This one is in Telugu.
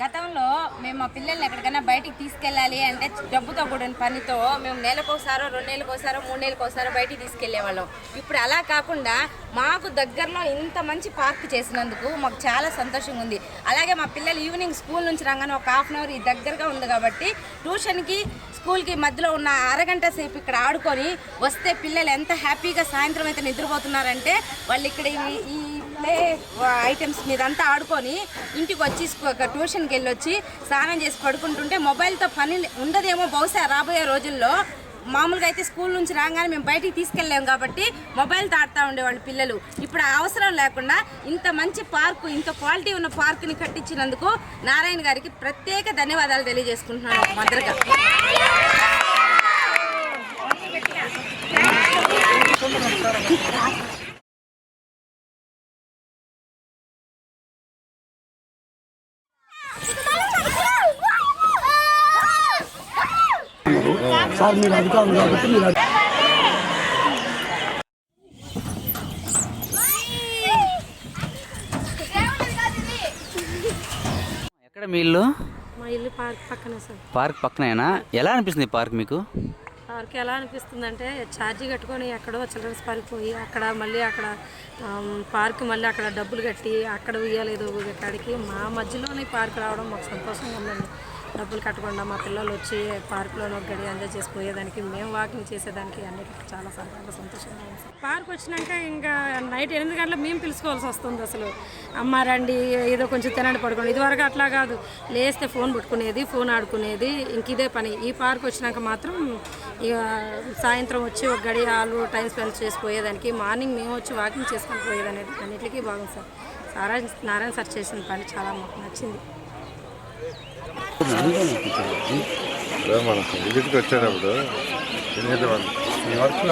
గతంలో మేము మా పిల్లల్ని ఎక్కడికైనా బయటికి తీసుకెళ్ళాలి అంటే డబ్బుతో కూడిన పనితో మేము నెలకోసారో రెండు నెలలకోసారో మూడు నెలలకోసారో బయటికి తీసుకెళ్ళేవాళ్ళం ఇప్పుడు అలా కాకుండా మాకు దగ్గరలో ఇంత మంచి పార్క్ చేసినందుకు మాకు చాలా సంతోషంగా ఉంది. అలాగే మా పిల్లలు ఈవినింగ్ స్కూల్ నుంచి రాగానే ఒక హాఫ్ అన్ అవర్ ఈ దగ్గరగా ఉంది కాబట్టి ట్యూషన్కి స్కూల్కి మధ్యలో ఉన్న అరగంట సేపు ఇక్కడ ఆడుకొని వస్తే పిల్లలు ఎంత హ్యాపీగా సాయంత్రం అయితే నిద్రపోతున్నారంటే వాళ్ళు ఇక్కడ ఈ ప్లే ఐటమ్స్ మీద అంతా ఆడుకొని ఇంటికి వచ్చి ట్యూషన్కి వెళ్ళొచ్చి స్నానం చేసి పడుకుంటుంటే మొబైల్తో పని ఉండదేమో బహుశా రాబోయే రోజుల్లో. మామూలుగా అయితే స్కూల్ నుంచి రాగానే మేము బయటికి తీసుకెళ్ళాము కాబట్టి మొబైల్తో ఆడుతూ ఉండేవాళ్ళు పిల్లలు. ఇప్పుడు అవసరం లేకుండా ఇంత మంచి పార్కు ఇంత క్వాలిటీ ఉన్న పార్కుని కట్టించినందుకు నారాయణ గారికి ప్రత్యేక ధన్యవాదాలు తెలియజేసుకుంటున్నాను. మదర్గా సార్ మీరు అధికారులు కాబట్టి మీరు ఎక్కడ మీ ఇల్లు? మా ఇల్లు పార్క్ పక్కనే సార్. పార్క్ పక్కనేనా? ఎలా అనిపిస్తుంది పార్క్ మీకు? పార్క్ ఎలా అనిపిస్తుంది అంటే ఛార్జీ కట్టుకొని ఎక్కడో చిల్డ్రన్స్ పార్క్ పోయి అక్కడ మళ్ళీ అక్కడ పార్క్ మళ్ళీ అక్కడ డబ్బులు కట్టి అక్కడ ఉయ్యలేదు కాడికి మా మధ్యలోనే పార్క్ రావడం మాకు సంతోషంగా ఉందండి. డబ్బులు కట్టకుండా మా పిల్లలు వచ్చి పార్క్లో ఒక గడి ఎంజాయ్ చేసి పోయేదానికి మేము వాకింగ్ చేసేదానికి అన్నిటికీ చాలా సరదాగా సంతోషంగా ఉంది పార్క్ వచ్చినాక ఇంకా నైట్ ఎనిమిది గంటలకు మేము పిలుచుకోవాల్సి వస్తుంది అసలు. అమ్మ రండి ఏదో కొంచెం తినండి పడుకోండి. ఇదివరకు అట్లా కాదు. లేస్తే ఫోన్ పట్టుకునేది ఫోన్ ఆడుకునేది ఇంక ఇదే పని. ఈ పార్క్ వచ్చినాక మాత్రం ఇక సాయంత్రం వచ్చి ఒక గడి ఆలు టైం స్పెండ్ చేసి పోయేదానికి మార్నింగ్ మేము వచ్చి వాకింగ్ చేసుకొని పోయేదాన్ని అన్నిటికీ బాగుంది సార్. సారా నారాయణ సార్ చేసిన పని చాలా మాకు నచ్చింది. మనకు విజిట్కి వచ్చేటప్పుడు ఎందుకంటే వర్క్